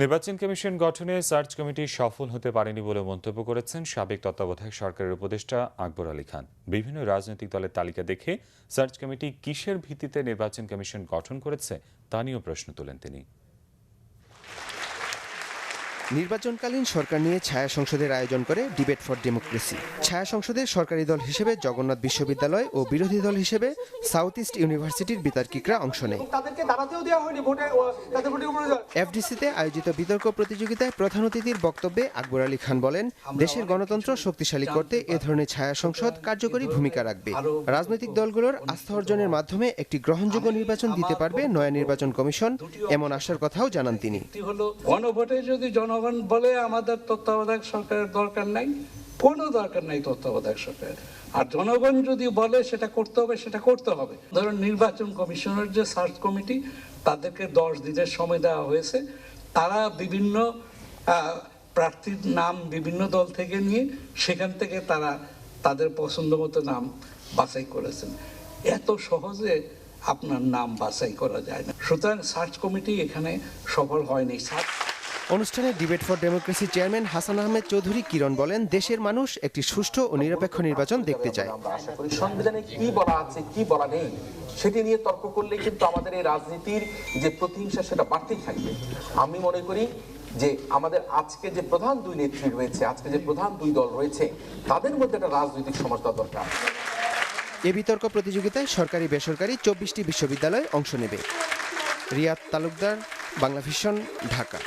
নির্বাচন কমিশন গঠনে search committee সফল হতে পারেনি বলে মন্তব্য করেছেন সাবেক তত্ত্বাবধায়ক সরকারের উপদেষ্টা আকবর আলী খান। বিভিন্ন রাজনৈতিক দলের তালিকা দেখে সার্চ কমিটি কিসের ভিত্তিতে নির্বাচন কমিশন গঠন করেছে তা নিয়েও প্রশ্ন তোলেন তিনি। নির্বাচনকালীন সরকার নিয়ে ছায়া সংসদের আয়োজন করে ডিবেট ফর ডেমোক্রেসি। ছায়া সংসদের সরকারি দল হিসেবে জগন্নাথ বিশ্ববিদ্যালয় ও বিরোধী দল হিসেবে সাউথ ইস্ট ইউনিভার্সিটির বিতার্কিকরা অংশ নেয়। এফডিসিতে আয়োজিত বিতর্ক প্রতিযোগিতায় প্রধান অতিথির বক্তব্যে আকবর আলী খান বলেন দেশের গণতন্ত্র শক্তিশালী করতে এ ধরনের ছায়া সংসদ কার্যকরী ভূমিকা রাখবে। রাজনৈতিক দলগুলোর আস্থা অর্জনের মাধ্যমে একটি গ্রহণযোগ্য নির্বাচন দিতে পারবে নয়া নির্বাচন কমিশন এমন আশার কথাও জানান তিনি। গণভোটে যদি জনগণ বলে আমাদের তত্ত্বাবধায়ক সরকারের দরকার নাই, কোনো দরকার নাই তত্ত্বাবধায়ক সরকারের। আর জনগণ যদি বলে সেটা করতে হবে, সেটা করতে হবে। ধরুন নির্বাচন কমিশনের যে সার্চ কমিটি, তাদেরকে দশ দিনের সময় দেওয়া হয়েছে। তারা বিভিন্ন প্রার্থীর নাম বিভিন্ন দল থেকে নিয়ে সেখান থেকে তারা তাদের পছন্দ মতো নাম বাছাই করেছেন। এত সহজে আপনার নাম বাছাই করা যায় না। সুতরাং সার্চ কমিটি এখানে সফল হয়নি। সার্চ অনুষ্ঠানে debate for democracy chairman Hasan Ahmed Chowdhury Kiron বলেন দেশের মানুষ একটি সুষ্ঠু ও নিরপেক্ষ নির্বাচন দেখতে চায়। সংবিধানে কি বলা আছে কি বলা নেই সেটি নিয়ে তর্ক করলে কিন্তু আমাদের এই রাজনীতির যে প্রতিহিংসা সেটা বাড়তেই থাকবে। আমি মনে করি যে আমাদের আজকে যে প্রধান দুই নেত্রী রয়েছে আজকে যে প্রধান দুই দল রয়েছে তাদের মধ্যে একটা রাজনৈতিক সমঝোতা দরকার। এ বিতর্ক প্রতিযোগিতায় সরকারি বেসরকারি চব্বিশটি বিশ্ববিদ্যালয় অংশ নেবে। রিয়াদ তালুকদার বাংলা ভিশন ঢাকা।